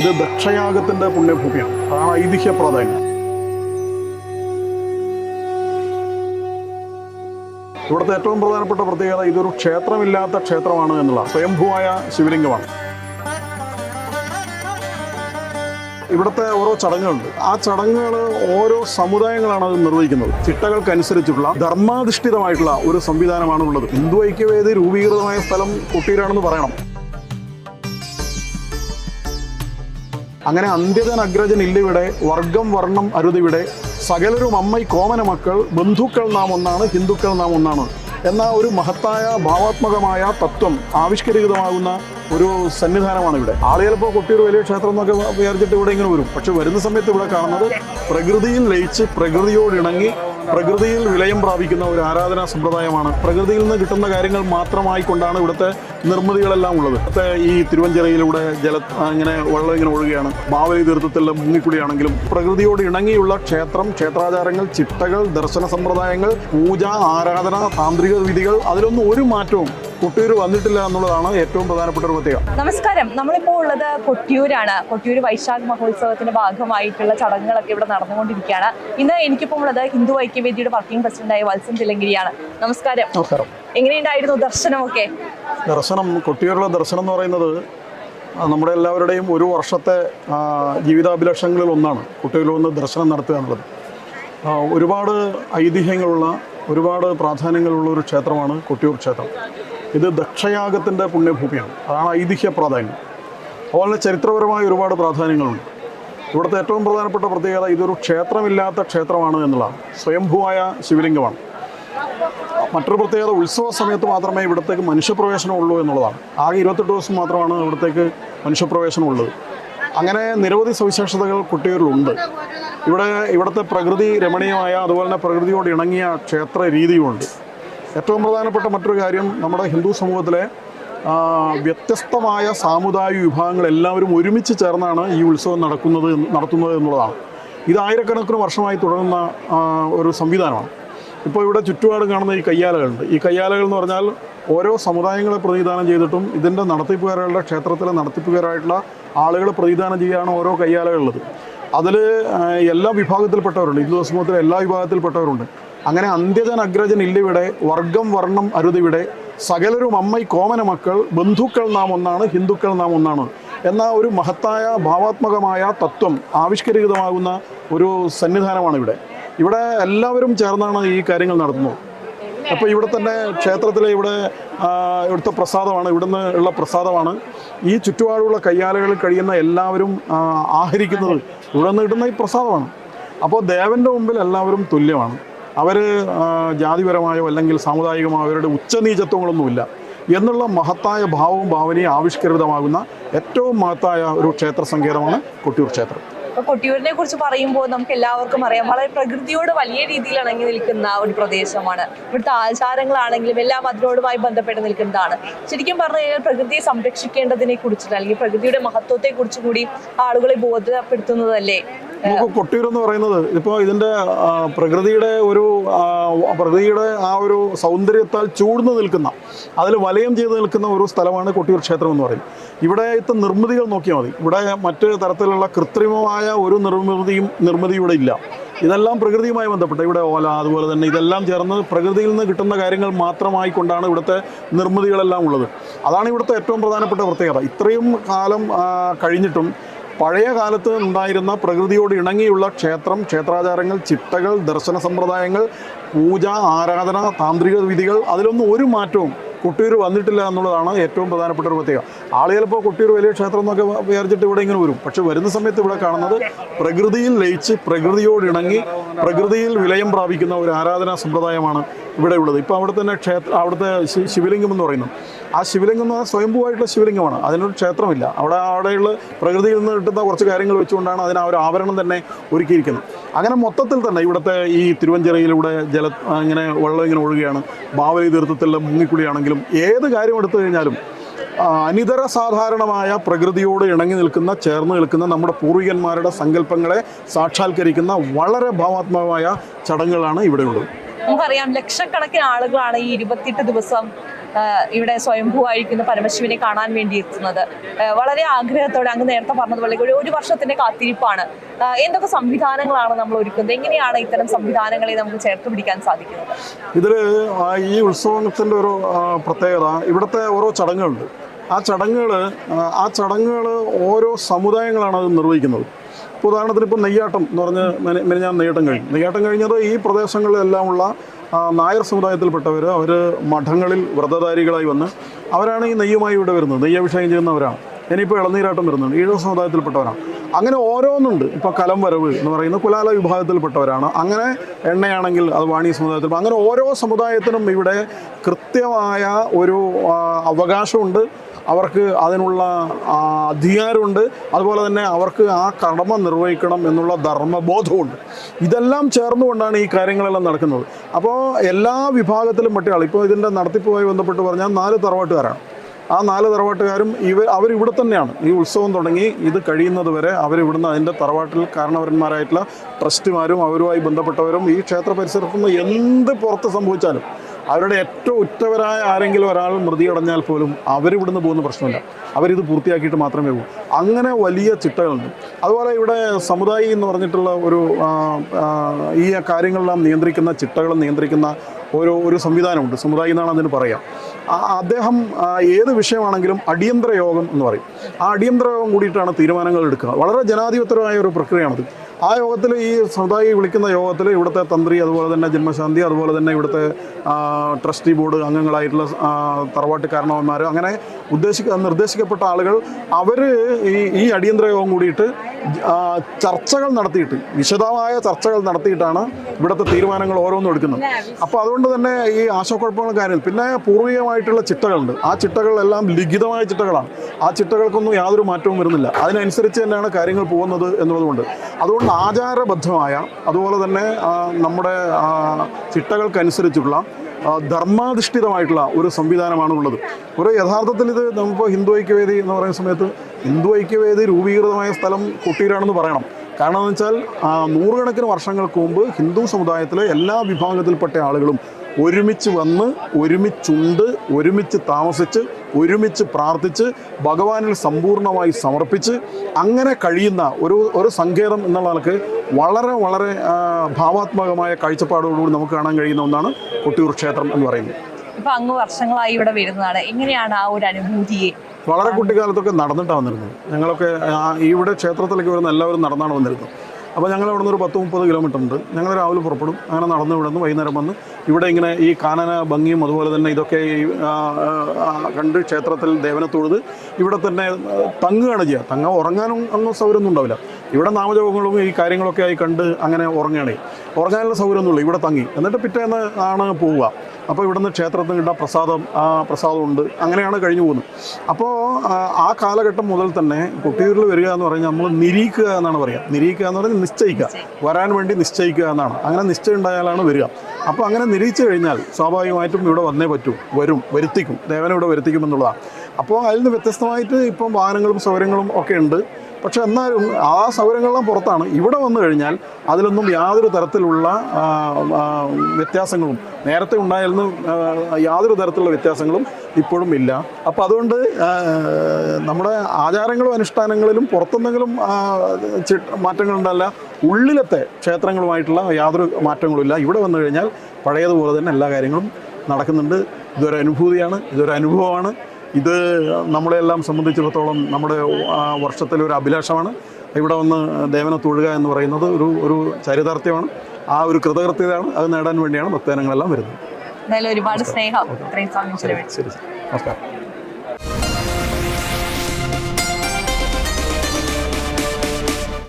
ഇത് ദക്ഷയാഗത്തിന്റെ പുണ്യഭൂമിയാണ്. അതാണ് ഐതിഹ്യ പ്രാധാന്യം. ഇവിടുത്തെ ഏറ്റവും പ്രധാനപ്പെട്ട പ്രത്യേകത ഇതൊരു ക്ഷേത്രമില്ലാത്ത ക്ഷേത്രമാണ് എന്നുള്ള സ്വയംഭൂവായ ശിവലിംഗമാണ്. ഇവിടുത്തെ ഓരോ ചടങ്ങുകളുണ്ട്. ആ ചടങ്ങുകൾ ഓരോ സമുദായങ്ങളാണ് അത് നിർവഹിക്കുന്നത്. ചിട്ടകൾക്കനുസരിച്ചുള്ള ധർമാധിഷ്ഠിതമായിട്ടുള്ള ഒരു സംവിധാനമാണ് ഉള്ളത് ഹിന്ദു ഐക്യവേദി രൂപീകൃതമായ സ്ഥലം കുട്ടീരാണെന്ന് പറയണം. അങ്ങനെ അന്ത്യജൻ അഗ്രജൻ ഇല്ലിവിടെ വർഗം വർണം അരുതിവിടെ. സകലരും അമ്മൈ കോമന മക്കൾ ബന്ധുക്കൾ നാം ഒന്നാണ് ഹിന്ദുക്കൾ നാം ഒന്നാണ് എന്ന ഒരു മഹത്തായ ഭാവാത്മകമായ തത്വം ആവിഷ്കരിതമാകുന്ന ഒരു സന്നിധാനമാണ് ഇവിടെ ആളുകൾ ഇപ്പോൾ വലിയ ക്ഷേത്രം എന്നൊക്കെ വിചാരിച്ചിട്ട് ഇവിടെ ഇങ്ങനെ വരും. പക്ഷെ വരുന്ന സമയത്ത് ഇവിടെ കാണുന്നത് പ്രകൃതിയിൽ ലയിച്ച് പ്രകൃതിയോട് ഇണങ്ങി പ്രകൃതിയിൽ വിലയം പ്രാപിക്കുന്ന ഒരു ആരാധനാ സമ്പ്രദായമാണ്. പ്രകൃതിയിൽ നിന്ന് കിട്ടുന്ന കാര്യങ്ങൾ മാത്രമായി കൊണ്ടാണ് ഇവിടുത്തെ നിർമ്മിതികളെല്ലാം ഉള്ളത്. ഇവിടുത്തെ ഈ തിരുവഞ്ചിറയിലൂടെ ജല ഇങ്ങനെ വെള്ളം ഇങ്ങനെ ഒഴുകുകയാണ്. മാവലി തീർത്ഥത്തിലെ മുങ്ങിക്കുടിയാണെങ്കിലും പ്രകൃതിയോട് ഇണങ്ങിയുള്ള ക്ഷേത്രം ക്ഷേത്രാചാരങ്ങൾ ചിട്ടകൾ ദർശന സമ്പ്രദായങ്ങൾ പൂജ ആരാധന താന്ത്രിക വിധികൾ അതിലൊന്നും ഒരു മാറ്റവും കൊട്ടിയൂർ വന്നിട്ടില്ല എന്നുള്ളതാണ് ഏറ്റവും പ്രധാനപ്പെട്ട ഒരു പ്രത്യേകത. നമസ്കാരം. നമ്മളിപ്പോൾ ഉള്ളത് കൊട്ടിയൂരാണ്. കൊട്ടിയൂർ വൈശാഖ് മഹോത്സവത്തിന്റെ ഭാഗമായിട്ടുള്ള ചടങ്ങുകളൊക്കെ ഇവിടെ നടന്നുകൊണ്ടിരിക്കുകയാണ്. ഇന്ന് എനിക്കിപ്പോൾ ഉള്ളത് ഹിന്ദു ഐക്യവേദിയുടെ വർക്കിംഗ് പ്രസിഡന്റായ വത്സൻ തിലങ്കിരിയാണ്. നമസ്കാരം. നമസ്കാരം. എങ്ങനെയുണ്ടായിരുന്നു ദർശനമൊക്കെ? ദർശനം കൊട്ടിയൂരിലെ ദർശനം എന്ന് പറയുന്നത് നമ്മുടെ എല്ലാവരുടെയും ഒരു വർഷത്തെ ജീവിതാഭിലാഷങ്ങളിൽ ഒന്നാണ് കുട്ടികളിൽ ഒന്ന് ദർശനം നടത്തുക എന്നുള്ളത്. ഒരുപാട് ഐതിഹ്യങ്ങളുള്ള ഒരുപാട് പ്രാധാന്യങ്ങളുള്ള ഒരു ക്ഷേത്രമാണ് കൊട്ടിയൂർ ക്ഷേത്രം. ഇത് ദക്ഷയാഗത്തിന്റെ പുണ്യഭൂമിയാണ്. അതാണ് ഐതിഹ്യ പ്രാധാന്യം. അതുപോലെ ചരിത്രപരമായ ഒരുപാട് പ്രാധാന്യങ്ങളുണ്ട്. ഇവിടുത്തെ ഏറ്റവും പ്രധാനപ്പെട്ട പ്രത്യേകത ഇതൊരു ക്ഷേത്രമില്ലാത്ത ക്ഷേത്രമാണ് എന്നുള്ളതാണ്. സ്വയംഭൂവായ ശിവലിംഗമാണ്. മറ്റൊരു പ്രത്യേകത ഉത്സവ സമയത്ത് മാത്രമേ ഇവിടത്തേക്ക് മനുഷ്യപ്രവേശനം ഉള്ളൂ എന്നുള്ളതാണ്. ആകെ ഇരുപത്തെട്ട് ദിവസം മാത്രമാണ് ഇവിടത്തേക്ക് മനുഷ്യപ്രവേശനം ഉള്ളത്. അങ്ങനെ നിരവധി സവിശേഷതകൾ കുട്ടികളിലുണ്ട്. ഇവിടെ ഇവിടുത്തെ പ്രകൃതി രമണീയമായ അതുപോലെ തന്നെ പ്രകൃതിയോട് ഇണങ്ങിയ ക്ഷേത്ര രീതിയുമുണ്ട് ഏറ്റവും പ്രധാനപ്പെട്ട മറ്റൊരു കാര്യം നമ്മുടെ ഹിന്ദു സമൂഹത്തിലെ വ്യത്യസ്തമായ സാമുദായിക വിഭാഗങ്ങൾ എല്ലാവരും ഒരുമിച്ച് ചേർന്നാണ് ഈ ഉത്സവം നടക്കുന്നത് നടത്തുന്നത് എന്നുള്ളതാണ്. ഇത് ആയിരക്കണക്കിന് വർഷമായി തുടരുന്ന ഒരു സംവിധാനമാണ്. ഇപ്പോൾ ഇവിടെ ചുറ്റുപാട് കാണുന്ന ഈ കയ്യാലകളുണ്ട്. ഈ കയ്യാലകൾ എന്ന് പറഞ്ഞാൽ ഓരോ സമുദായങ്ങളെ പ്രതിദാനം ചെയ്തിട്ടും ഇതിന്റെ നടത്തിപ്പുകാരുടെ ക്ഷേത്രത്തിലെ നടത്തിപ്പുകാരായിട്ടുള്ള ആളുകൾ പ്രതിദാനം ചെയ്യുകയാണ് ഓരോ കയ്യാലകളുള്ളത് അതിൽ എല്ലാ വിഭാഗത്തിൽപ്പെട്ടവരുണ്ട്. ഹിന്ദു സമൂഹത്തിലെ എല്ലാ വിഭാഗത്തിൽപ്പെട്ടവരുണ്ട്. അങ്ങനെ അന്ത്യജൻ അഗ്രജൻ ഇല്ലിവിടെ വർഗം വർണം അരുതിവിടെ സകലരും അമ്മൈ കോമന മക്കൾ ബന്ധുക്കൾ നാം ഒന്നാണ് ഹിന്ദുക്കൾ നാം ഒന്നാണ് എന്ന ഒരു മഹത്തായ ഭാവാത്മകമായ തത്വം ആവിഷ്കരിതമാകുന്ന ഒരു സന്നിധാനമാണ് ഇവിടെ ഇവിടെ എല്ലാവരും ചേർന്നാണ് ഈ കാര്യങ്ങൾ നടത്തുന്നത്. അപ്പോൾ ഇവിടെ തന്നെ ക്ഷേത്രത്തിലെ ഇവിടെ ഇവിടുത്തെ പ്രസാദമാണ് ഇവിടുന്ന് ഉള്ള പ്രസാദമാണ്. ഈ ചുറ്റുപാടുള്ള കയ്യാലകളിൽ കഴിയുന്ന എല്ലാവരും ആഹരിക്കുന്നത് ഇവിടെ നിന്ന് കിട്ടുന്ന ഈ പ്രസാദമാണ്. അപ്പോൾ ദേവന്റെ മുമ്പിൽ എല്ലാവരും തുല്യമാണ്. അവർ ജാതിപരമായോ അല്ലെങ്കിൽ സാമുദായികമായോ അവരുടെ ഉച്ചനീചത്വങ്ങളൊന്നുമില്ല എന്നുള്ള മഹത്തായ ഭാവവും ഭാവനയും ആവിഷ്കൃതമാകുന്ന ഏറ്റവും മഹത്തായ ഒരു ക്ഷേത്ര സങ്കേതമാണ് കൊട്ടിയൂർ ക്ഷേത്രം. ഇപ്പൊ കൊട്ടിയൂരിനെ കുറിച്ച് പറയുമ്പോൾ നമുക്ക് എല്ലാവർക്കും അറിയാം വളരെ പ്രകൃതിയോട് വലിയ രീതിയിൽ ഇണങ്ങി നിൽക്കുന്ന ഒരു പ്രദേശമാണ്. ഇവിടുത്തെ ആചാരങ്ങളാണെങ്കിലും എല്ലാം അതിനോടുമായി ബന്ധപ്പെട്ട് നിൽക്കുന്നതാണ്. ശരിക്കും പറഞ്ഞു കഴിഞ്ഞാൽ പ്രകൃതിയെ സംരക്ഷിക്കേണ്ടതിനെ കുറിച്ചിട്ട് അല്ലെങ്കിൽ പ്രകൃതിയുടെ മഹത്വത്തെ കുറിച്ച് കൂടി ആളുകളെ ബോധപ്പെടുത്തുന്നതല്ലേ നമുക്ക് കൊട്ടിയൂർ എന്ന് പറയുന്നത് ഇപ്പോൾ ഇതിന്റെ പ്രകൃതിയുടെ ഒരു പ്രകൃതിയുടെ ആ ഒരു സൗന്ദര്യത്താൽ ചൂടുന്നു നിൽക്കുന്ന അതിൽ വലയം ചെയ്ത് നിൽക്കുന്ന ഒരു സ്ഥലമാണ് കൊട്ടിയൂർ ക്ഷേത്രം എന്ന് പറയുന്നത് ഇവിടത്തെ നിർമ്മിതികൾ നോക്കിയാൽ മതി. ഇവിടെ മറ്റ് തരത്തിലുള്ള കൃത്രിമമായ ഒരു നിർമ്മിതിയും നിർമ്മിതി ഇവിടെ ഇല്ല. ഇതെല്ലാം പ്രകൃതിയുമായി ബന്ധപ്പെട്ട് ഇവിടെ ഓല അതുപോലെ തന്നെ ഇതെല്ലാം ചേർന്ന് പ്രകൃതിയിൽ നിന്ന് കിട്ടുന്ന കാര്യങ്ങൾ മാത്രമായി കൊണ്ടാണ് ഇവിടുത്തെ നിർമ്മിതികളെല്ലാം ഉള്ളത്. അതാണ് ഇവിടുത്തെ ഏറ്റവും പ്രധാനപ്പെട്ട പ്രത്യേകത. ഇത്രയും കാലം കഴിഞ്ഞിട്ടും പഴയ കാലത്ത് ഉണ്ടായിരുന്ന പ്രകൃതിയോട് ഇണങ്ങിയുള്ള ക്ഷേത്രം ക്ഷേത്രാചാരങ്ങൾ ചിട്ടകൾ ദർശന സമ്പ്രദായങ്ങൾ പൂജ ആരാധന താന്ത്രിക വിധികൾ അതിലൊന്നും ഒരു മാറ്റവും കൊട്ടിയൂർ വന്നിട്ടില്ല എന്നുള്ളതാണ് ഏറ്റവും പ്രധാനപ്പെട്ട ഒരു പ്രത്യേകത. ആളുകൾ ചിലപ്പോൾ കൊട്ടിയൂർ വലിയ ക്ഷേത്രം എന്നൊക്കെ വിചാരിച്ചിട്ട് ഇവിടെ ഇങ്ങനെ വരും. പക്ഷെ വരുന്ന സമയത്ത് ഇവിടെ കാണുന്നത് പ്രകൃതിയിൽ ലയിച്ച് പ്രകൃതിയോട് ഇണങ്ങി പ്രകൃതിയിൽ വിലയം പ്രാപിക്കുന്ന ഒരു ആരാധനാ സമ്പ്രദായമാണ് ഇവിടെ ഉള്ളത്. ഇപ്പോൾ അവിടെ തന്നെ ക്ഷേത്ര അവിടുത്തെ ശിവലിംഗം എന്ന് പറയുന്നു. ആ ശിവലിംഗം എന്ന് പറഞ്ഞാൽ സ്വയംഭൂവായിട്ടുള്ള ശിവലിംഗമാണ്. അതിനൊരു ക്ഷേത്രമില്ല. അവിടെ അവിടെയുള്ള പ്രകൃതിയിൽ നിന്ന് കിട്ടുന്ന കുറച്ച് കാര്യങ്ങൾ വെച്ചുകൊണ്ടാണ് അതിന് ആ ഒരു ആവരണം തന്നെ ഒരുക്കിയിരിക്കുന്നത്. അങ്ങനെ മൊത്തത്തിൽ തന്നെ ഇവിടുത്തെ ഈ തിരുവഞ്ചിറയിലൂടെ ജല ഇങ്ങനെ വെള്ളം ഇങ്ങനെ ഒഴുകുകയാണ്. ബാവലി തീർത്ഥത്തിലെ മുങ്ങിക്കുളിയാണെങ്കിലും ഏത് കാര്യം എടുത്തു കഴിഞ്ഞാലും അനിതര സാധാരണമായ പ്രകൃതിയോട് ഇണങ്ങി നിൽക്കുന്ന ചേർന്ന് നിൽക്കുന്ന നമ്മുടെ പൂർവികന്മാരുടെ സങ്കല്പങ്ങളെ സാക്ഷാത്കരിക്കുന്ന വളരെ ഭാവാത്മകമായ ചടങ്ങുകളാണ് ഇവിടെയുള്ളത്. നമുക്കറിയാം ലക്ഷക്കണക്കിന് ആളുകളാണ് ഈ ഇരുപത്തിയെട്ട് ദിവസം ആ, സ്വയംഭൂ ആയിരിക്കുന്ന പരമശിവനെ കാണാൻ വേണ്ടി എത്തുന്നത് വളരെ ആഗ്രഹത്തോടെ അങ്ങ് നേരത്തെ പറഞ്ഞതുപോലെ ഒരു ഒരു വർഷത്തിന്റെ കാത്തിരിപ്പാണ്. എന്തൊക്കെ സംവിധാനങ്ങളാണ് നമ്മൾ ഒരുക്കുന്നത്? എങ്ങനെയാണ് ഇത്തരം സംവിധാനങ്ങളെ നമുക്ക് ചേർത്ത് പിടിക്കാൻ സാധിക്കുന്നത്? ഇതിൽ ഈ ഉത്സവത്തിന്റെ ഒരു പ്രത്യേകത ഇവിടുത്തെ ഓരോ ചടങ്ങുകളുണ്ട്. ആ ചടങ്ങുകൾ ആ ചടങ്ങുകൾ ഓരോ സമുദായങ്ങളാണ് അത് നിർവഹിക്കുന്നത്. ഉദാഹരണത്തിന് ഇപ്പോൾ നെയ്യാട്ടം എന്ന് പറഞ്ഞ് മെനഞ്ഞാൻ നെയ്യാട്ടം കഴിഞ്ഞു. നെയ്യാട്ടം കഴിഞ്ഞത് ഈ പ്രദേശങ്ങളിലെല്ലാമുള്ള നായർ സമുദായത്തിൽപ്പെട്ടവർ അവർ മഠങ്ങളിൽ വ്രതധാരികളായി വന്ന് അവരാണ് ഈ നെയ്യുമായി ഇവിടെ വരുന്നത്. നെയ്യഭിഷേകം ചെയ്യുന്നവരാണ്. ഇനിയിപ്പോൾ ഇളനീരാട്ടം വരുന്നുണ്ട് ഈഴവ സമുദായത്തിൽപ്പെട്ടവരാണ്. അങ്ങനെ ഓരോന്നുണ്ട്. ഇപ്പോൾ കലം വരവ് എന്ന് പറയുന്ന കുലാല വിഭാഗത്തിൽപ്പെട്ടവരാണ്. അങ്ങനെ എണ്ണയാണെങ്കിൽ അത് വാണി സമുദായത്തിൽ അങ്ങനെ ഓരോ സമുദായത്തിനും ഇവിടെ കൃത്യമായ ഒരു അവകാശമുണ്ട്. അവർക്ക് അതിനുള്ള അധികാരമുണ്ട്. അതുപോലെ തന്നെ അവർക്ക് ആ കടമ നിർവഹിക്കണം എന്നുള്ള ധർമ്മബോധമുണ്ട് ഇതെല്ലാം ചേർന്നുകൊണ്ടാണ് ഈ കാര്യങ്ങളെല്ലാം നടക്കുന്നത്. അപ്പോൾ എല്ലാ വിഭാഗത്തിലും പെട്ട ആൾ ഇപ്പോൾ ഇതിന്റെ നടത്തിപ്പുമായി ബന്ധപ്പെട്ട് പറഞ്ഞാൽ നാല് തറവാട്ടുകാരാണ്. ആ നാല് തറവാട്ടുകാരും ഇവർ അവരിവിടെ തന്നെയാണ്. ഈ ഉത്സവം തുടങ്ങി ഇത് കഴിയുന്നത് വരെ അവരിവിടുന്ന് അതിന്റെ തറവാട്ടിൽ കാരണവരന്മാരായിട്ടുള്ള ട്രസ്റ്റുമാരും അവരുമായി ബന്ധപ്പെട്ടവരും ഈ ക്ഷേത്ര പരിസരത്തുനിന്ന് എന്ത് പുറത്ത് സംഭവിച്ചാലും അവരുടെ ഏറ്റവും ഉറ്റവരായ ആരെങ്കിലും ഒരാൾ മൃതിയടഞ്ഞാൽ പോലും അവരിവിടുന്ന് പോകുന്ന പ്രശ്നമില്ല. അവരിത് പൂർത്തിയാക്കിയിട്ട് മാത്രമേ പോകും അങ്ങനെ വലിയ ചിട്ടകളുണ്ട്. അതുപോലെ ഇവിടെ സമുദായി എന്ന് പറഞ്ഞിട്ടുള്ള ഒരു ഈ കാര്യങ്ങളെല്ലാം നിയന്ത്രിക്കുന്ന ചിട്ടകൾ നിയന്ത്രിക്കുന്ന ഒരു ഒരു സംവിധാനമുണ്ട്. സമുദായി എന്നാണ് അതിന് പറയാം. അദ്ദേഹം ഏത് വിഷയമാണെങ്കിലും അടിയന്തര യോഗം എന്ന് പറയും. ആ അടിയന്തര യോഗം കൂടിയിട്ടാണ് തീരുമാനങ്ങൾ എടുക്കുക. വളരെ ജനാധിപത്യപരമായ ഒരു പ്രക്രിയയാണത്. ആ യോഗത്തിൽ ഈ സമുദായി വിളിക്കുന്ന യോഗത്തിൽ ഇവിടുത്തെ തന്ത്രി അതുപോലെ തന്നെ ജന്മശാന്തി അതുപോലെ തന്നെ ഇവിടുത്തെ ട്രസ്റ്റി ബോർഡ് അംഗങ്ങളായിട്ടുള്ള തറവാട്ടുകാരണവന്മാർ തറവാട്ട് കാരണവന്മാർ അങ്ങനെ ഉദ്ദേശിക്ക നിർദ്ദേശിക്കപ്പെട്ട ആളുകൾ അവർ ഈ ഈ അടിയന്തര യോഗം കൂടിയിട്ട് ചർച്ചകൾ നടത്തിയിട്ട് വിശദമായ ചർച്ചകൾ നടത്തിയിട്ടാണ് ഇവിടുത്തെ തീരുമാനങ്ങൾ ഓരോന്നും എടുക്കുന്നത്. അപ്പോൾ അതുകൊണ്ട് തന്നെ ഈ ആശയക്കുഴപ്പങ്ങളും കാര്യം പിന്നെ പൂർവികമായിട്ടുള്ള ചിട്ടകളുണ്ട്. ആ ചിട്ടകളെല്ലാം ലിഖിതമായ ചിട്ടകളാണ്. ആ ചിട്ടകൾക്കൊന്നും യാതൊരു മാറ്റവും വരുന്നില്ല. അതിനനുസരിച്ച് തന്നെയാണ് കാര്യങ്ങൾ പോകുന്നത് എന്നുള്ളതുകൊണ്ട്. അതുകൊണ്ട് ആചാരബദ്ധമായ അതുപോലെ തന്നെ നമ്മുടെ ചിട്ടകൾക്കനുസരിച്ചുള്ള ധർമാധിഷ്ഠിതമായിട്ടുള്ള ഒരു സംവിധാനമാണ് ഉള്ളത്. ഒരു യഥാർത്ഥത്തിൽ ഇത് നമുക്ക് ഹിന്ദു ഐക്യവേദി എന്ന് പറയുന്ന സമയത്ത് ഹിന്ദു ഐക്യവേദി രൂപീകൃതമായ സ്ഥലം കുട്ടിയിലാണെന്ന് പറയണം. കാരണം എന്ന് വെച്ചാൽ നൂറുകണക്കിന് വർഷങ്ങൾക്ക് മുമ്പ് ഹിന്ദു സമുദായത്തിലെ എല്ലാ വിഭാഗത്തിൽപ്പെട്ട ആളുകളും ഒരുമിച്ച് വന്ന് ഒരുമിച്ചുണ്ട് ഒരുമിച്ച് താമസിച്ച് ഒരുമിച്ച് പ്രാർത്ഥിച്ച് ഭഗവാനിൽ സമ്പൂർണമായി സമർപ്പിച്ച് അങ്ങനെ കഴിയുന്ന ഒരു ഒരു സങ്കേതം എന്നുള്ള നിലയ്ക്ക് വളരെ വളരെ ഭാവാത്മകമായ കാഴ്ചപ്പാടോടുകൂടി നമുക്ക് കാണാൻ കഴിയുന്ന ഒന്നാണ് കൊട്ടിയൂർ ക്ഷേത്രം എന്ന് പറയുന്നത്. ഇപ്പൊ അങ്ങ് വർഷങ്ങളായി ഇവിടെ വരുന്നതാണ്. എങ്ങനെയാണ് ആ ഒരു അനുഭൂതിയെ? വളരെ കുട്ടിക്കാലത്തൊക്കെ നടന്നിട്ടാണ് വന്നിരുന്നത്. ഞങ്ങളൊക്കെ ഇവിടെ ക്ഷേത്രത്തിലേക്ക് വരുന്ന എല്ലാവരും നടന്നാണ് വന്നിരുന്നത്. അപ്പോൾ ഞങ്ങൾ അവിടെ നിന്ന് ഒരു പത്ത് മുപ്പത് കിലോമീറ്റർ ഉണ്ട്. ഞങ്ങൾ രാവിലെ പുറപ്പെടും. അങ്ങനെ നടന്ന് ഇവിടെ നിന്ന് വൈകുന്നേരം വന്ന് ഇവിടെ ഇങ്ങനെ ഈ കാനന ഭംഗിയും അതുപോലെ തന്നെ ഇതൊക്കെ കണ്ട് ക്ഷേത്രത്തിൽ ദേവനെ തൊഴുത് ഇവിടെ തന്നെ തങ്ങുകയാണ് ചെയ്യുക. തങ്ങ ഉറങ്ങാനും ഒന്നും സൗകര്യമൊന്നും ഉണ്ടാവില്ല. ഇവിടെ നാമജപങ്ങളും ഈ കാര്യങ്ങളൊക്കെ ആയി കണ്ട് അങ്ങനെ ഉറങ്ങണേ. ഉറങ്ങാനുള്ള സൗകര്യമൊന്നുമില്ല ഇവിടെ തങ്ങി. എന്നിട്ട് പിറ്റേന്ന് ആണ് പോവുക. അപ്പോൾ ഇവിടുന്ന് ക്ഷേത്രത്തിൽ കിട്ടുന്ന പ്രസാദം ആ പ്രസാദമുണ്ട് അങ്ങനെയാണ് കഴിഞ്ഞു പോകുന്നത്. അപ്പോൾ ആ, കാലഘട്ടം മുതൽ തന്നെ കൊട്ടിയൂരിൽ വരിക എന്ന് പറഞ്ഞാൽ നമ്മൾ നിരീക്കുക എന്നാണ് പറയുക. നിരീക്കുക എന്ന് പറഞ്ഞാൽ നിശ്ചയിക്കുക. വരാൻ വേണ്ടി നിശ്ചയിക്കുക എന്നാണ്. അങ്ങനെ നിശ്ചയം ഉണ്ടായാലാണ് വരിക. അപ്പോൾ അങ്ങനെ നിരീച്ചു കഴിഞ്ഞാൽ സ്വാഭാവികമായിട്ടും ഇവിടെ വന്നേ പറ്റൂ. വരും വരുത്തിക്കും. ദേവനെ ഇവിടെ വരുത്തിക്കും എന്നുള്ളതാണ് അപ്പോൾ അതിൽ നിന്ന് വ്യത്യസ്തമായിട്ട് ഇപ്പം വാഹനങ്ങളും സൗകര്യങ്ങളും ഒക്കെ ഉണ്ട്. പക്ഷെ എന്നാലും ആ സൗകര്യങ്ങളെല്ലാം പുറത്താണ്. ഇവിടെ വന്നു കഴിഞ്ഞാൽ അതിലൊന്നും യാതൊരു തരത്തിലുള്ള വ്യത്യാസങ്ങളും നേരത്തെ ഉണ്ടായിരുന്നു യാതൊരു തരത്തിലുള്ള വ്യത്യാസങ്ങളും ഇപ്പോഴും ഇല്ല. അപ്പോൾ അതുകൊണ്ട് നമ്മുടെ ആചാരങ്ങളും അനുഷ്ഠാനങ്ങളിലും പുറത്തെന്തെങ്കിലും മാറ്റങ്ങളുണ്ടല്ല ഉള്ളിലത്തെ ക്ഷേത്രങ്ങളുമായിട്ടുള്ള യാതൊരു മാറ്റങ്ങളുമില്ല. ഇവിടെ വന്നു കഴിഞ്ഞാൽ പഴയതുപോലെ തന്നെ എല്ലാ കാര്യങ്ങളും നടക്കുന്നുണ്ട്. ഇതൊരു അനുഭൂതിയാണ് ഇതൊരു അനുഭവമാണ്. ഇത് നമ്മളെല്ലാം സംബന്ധിച്ചിടത്തോളം നമ്മുടെ ആ, വർഷത്തിലെ ഒരു അഭിലാഷമാണ്. ഇവിടെ വന്ന് ദേവനെ തൊഴുക എന്ന് പറയുന്നത് ഒരു ഒരു ചരിതാർത്ഥ്യമാണ്. ആ ഒരു കൃതകൃത്യതയാണ് അത് നേടാൻ വേണ്ടിയാണ് ഭക്തജനങ്ങളെല്ലാം വരുന്നത്. എന്തായാലും ഒരുപാട് സ്നേഹം. ഇത്രയും സമയം നമസ്കാരം.